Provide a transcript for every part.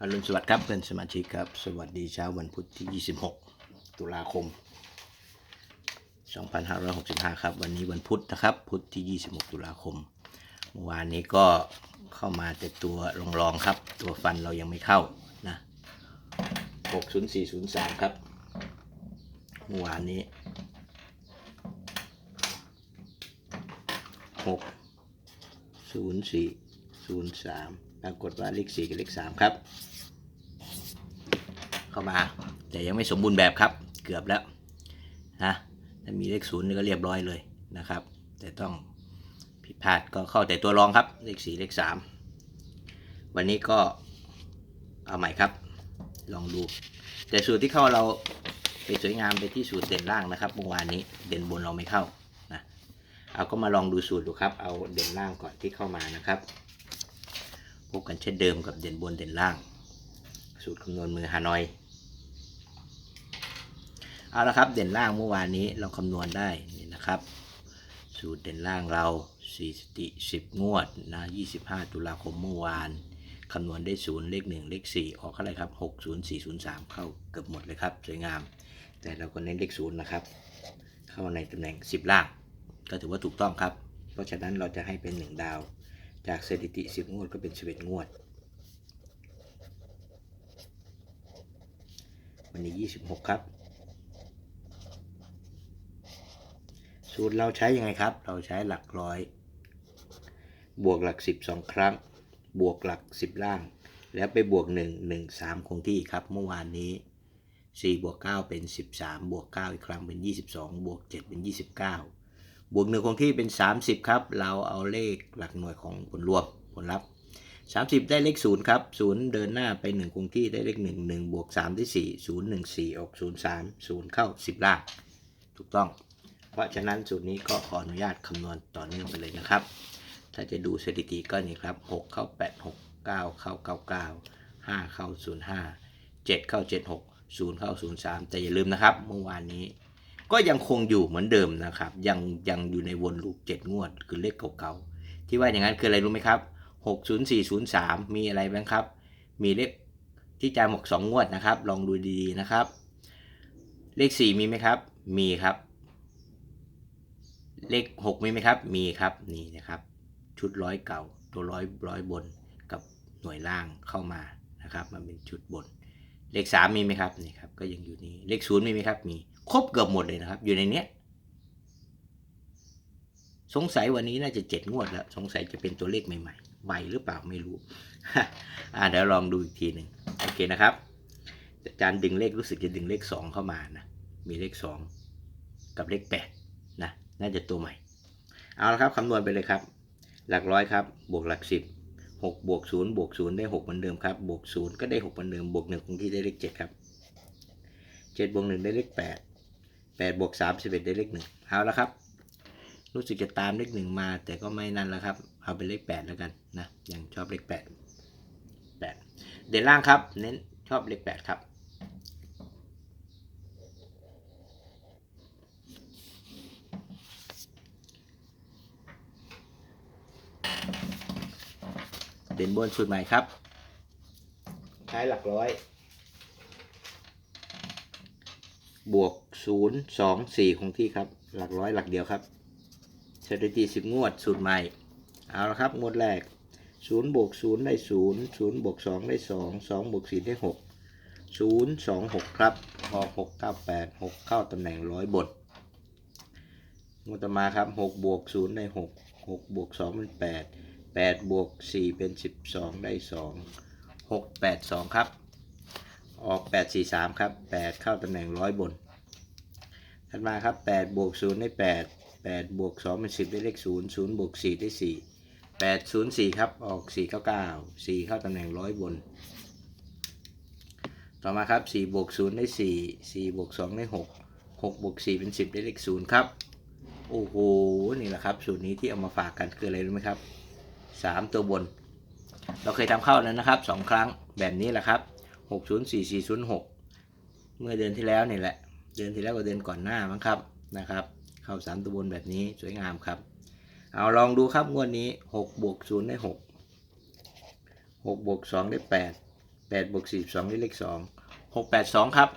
อรุณสวัสดิ์ครับเพื่อนสมาชิกครับ สวัสดีเช้าวันพุธที่ 26 ตุลาคม 2565 ครับ วันนี้วันพุธนะครับ พุธที่ 26 ตุลาคมเมื่อวานนี้ก็เข้ามาแต่ตัวรองๆครับ ตัวฟันเรายังไม่เข้านะ 60403 ครับเมื่อวานนี้ 6 04 03 ปรากฏว่าเลข4กับเลข3ครับ เข้ามา แต่ยังไม่สมบูรณ์แบบครับ เกือบแล้วนะถ้ามีเลขศูนย์ก็เรียบร้อยเลยนะครับ แต่ต้องผิดพลาดก็เข้าแต่ตัวรองครับ เลข4เลข3วันนี้ก็เอาใหม่ครับ ลองดู แต่สูตรที่เข้าเราไปสวยงามไปที่สูตรเด่นล่างนะครับเมื่อวานนี้เด่นบนเราไม่เข้านะเอาก็มาลองดูสูตรดูครับ เอาเด่นล่างก่อนที่เข้ามานะครับ พบกันเช่นเดิมกับเด่นบนเด่นล่าง สูตรคำนวณมือฮานอย เอาละครับเด่นล่างเมื่อวานนี้เราคำนวณได้นี่นะครับ สูตรเด่นล่างเรา4สติ10งวดนะ25ตุลาคมเมื่อวานคำนวณได้ศูนย์เลข1เลข4ออกเท่าไรครับ60403เข้าเกือบหมดเลยครับสวยงาม แต่เราก็เน้นเลขศูนย์นะครับ เข้าในตำแหน่ง10ล่างก็ถือว่าถูกต้องครับ เพราะฉะนั้นเราจะให้เป็น1ดาว จากสถิติ 10 งวดก็เป็น 11 งวด วันนี้ 26 ครับ สูตรเราใช้ยังไงครับ เราใช้หลักร้อย บวกหลัก 10 2 ครั้ง บวกหลัก 10 ล่าง แล้วไปบวก 1 1 3 คงที่ครับ เมื่อวานนี้ 4 บวก 9 เป็น 13 บวก 9 อีกครั้งเป็น 22 บวก 7 เป็น 29 บวก1คงที่เป็น 30 ครับ เราเอาเลขหลักหน่วยของผลรวมผลลัพธ์ 30 ได้เลข0ครับ0 เดินหน้าไป 1 คงที่ได้เลข 1 1บวก3ได้4 0 1 4 ออก 0 3 0 เข้า 10 ล่าง ถูกต้อง เพราะฉะนั้นสูตรนี้ก็ขออนุญาตคำนวณต่อเนื่องไปเลยนะครับ ถ้าจะดูสถิติก็นี่ครับ 6 เข้า 8 6 9 เข้า 99 5 เข้า 05 7 เข้า 76 0 เข้า 03 แต่อย่าลืมนะครับเมื่อวานนี้ ก็ยังคงอยู่เหมือนเดิมนะครับ ยังยังอยู่ในวนลูป7งวด คือเลขเก่าๆที่ว่าอย่างนั้นคืออะไรรู้ไหมครับ60403 มีอะไรบ้างครับ มีเลขที่จาหมก2งวดนะครับ ลองดูดีๆนะครับ เลข 4 มีไหมครับ มีครับ เลข 6 มีไหมครับ มีครับนี่นะครับ ชุดร้อยเก่าตัวร้อยร้อยบนกับหน่วยล่างเข้ามานะครับมันเป็นชุดบน เลข 3 มีไหมครับนี่ครับก็ยังอยู่นี่เลข 0 มีไหมครับมี ครบเกือบหมดเลยนะครับ อยู่ในเนี้ย สงสัยวันนี้น่าจะเจ็ดงวดแล้ว สงสัยจะเป็นตัวเลขใหม่ๆ ใหม่หรือเปล่าไม่รู้ อ่าเดี๋ยวลองดูอีกทีหนึ่งโอเคนะครับอาจารย์ดึงเลขรู้สึกจะดึงเลขสองเข้ามานะ มีเลขสองกับเลขแปดนะ น่าจะตัวใหม่ เอาละครับคำนวณไปเลยครับ หลักร้อยครับ บวกหลักสิบหกบวกศูนย์บวกศูนย์ได้หกเหมือนเดิมครับ บวกศูนย์ก็ได้หกเหมือนเดิม บวกหนึ่งคงที่ได้เลขเจ็ดครับเจ็ดบวกหนึ่งได้เลขแปด แปดบวกสามสิบเอ็ดได้เลขหนึ่งเอาละครับ รู้สึกจะตามเลขหนึ่งมา แต่ก็ไม่นั่นแล้วครับ เอาเป็นเลขแปดแล้วกันนะยังชอบเลขแปดแปดเด่นล่างครับ เน้นชอบเลขแปดครับเด่นบนสุดใหม่ครับ ใช้หลักร้อย บวกศูนย์สองสี่คงที่ครับ หลักร้อยหลักเดียวครับสถิติสิบงวด สูตรใหม่ เอาละครับ งวดแรกศูนย์บวกศูนย์ได้ศูนย์ศูนย์บวกสองได้สองสองบวกสี่ได้หกศูนย์สองหกครับออกหกเก้าแปดหกเข้าตำแหน่งร้อยบท งวดต่อมาครับหกบวกศูนย์ได้หกหกบวกสองเป็นแปดแปดบวกสี่เป็นสิบสองได้สองหกแปดสองครับ ออกแปดสี่สามครับแปดเข้าตำแหน่งร้อยบน ถัดมาครับแปดบวกศูนย์ได้แปดแปดบวกสองเป็นสิบได้เลขศูนย์ศูนย์บวกสี่ได้สี่แปดศูนย์สี่ครับ ออกสี่เก้าเก้าสี่เข้าตำแหน่งร้อยบน ต่อมาครับสี่บวกศูนย์ได้สี่สี่บวกสองได้หกหกบวกสี่เป็นสิบได้เลขศูนย์ครับ โอ้โห นี่แหละครับ สูตรนี้ที่เอามาฝากกันคืออะไรรู้ไหมครับสามตัวบน เราเคยทำเข้าแล้วนะครับสองครั้งแบบนี้แหละครับ หกศูนย์สี่สี่ศูนย์หกเมื่อเดือนที่แล้วนี่แหละ เดือนที่แล้วก็เดือนก่อนหน้ามั้งครับนะครับ เข้าสามตัวบนแบบนี้สวยงามครับ เอาลองดูครับงวดนี้หกบวกศูนย์ได้หกหกบวกสองได้แปดแปดบวกสี่สองได้เลขสองหกแปดสองครับ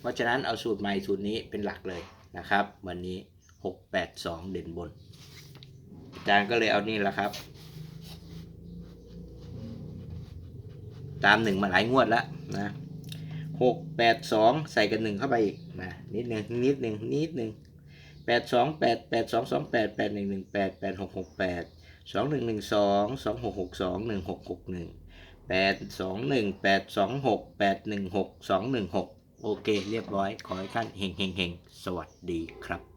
เพราะฉะนั้นเอาสูตรใหม่สูตรนี้เป็นหลักเลยนะครับ วันนี้หกแปดสองเด่นบนอาจารย์ก็เลยเอานี่แหละครับตามหนึ่งมาหลายงวดแล้ว นะหกแปดสองใส่กันหนึ่งเข้าไปอีกนะนิดหนึ่งนิดหนึ่งนิดหนึ่งแปดสองแปดแปดสองสองแปดแปดหนึ่งหนึ่งแปดแปดหกหกแปดสองหนึ่งหนึ่งสองสองหกหกสองหนึ่งหกหกหนึ่งแปดสองหนึ่งแปดสองหกแปดหนึ่งหกสองหนึ่งหกโอเคเรียบร้อย ขอให้ท่านเฮงเฮงเฮงสวัสดีครับ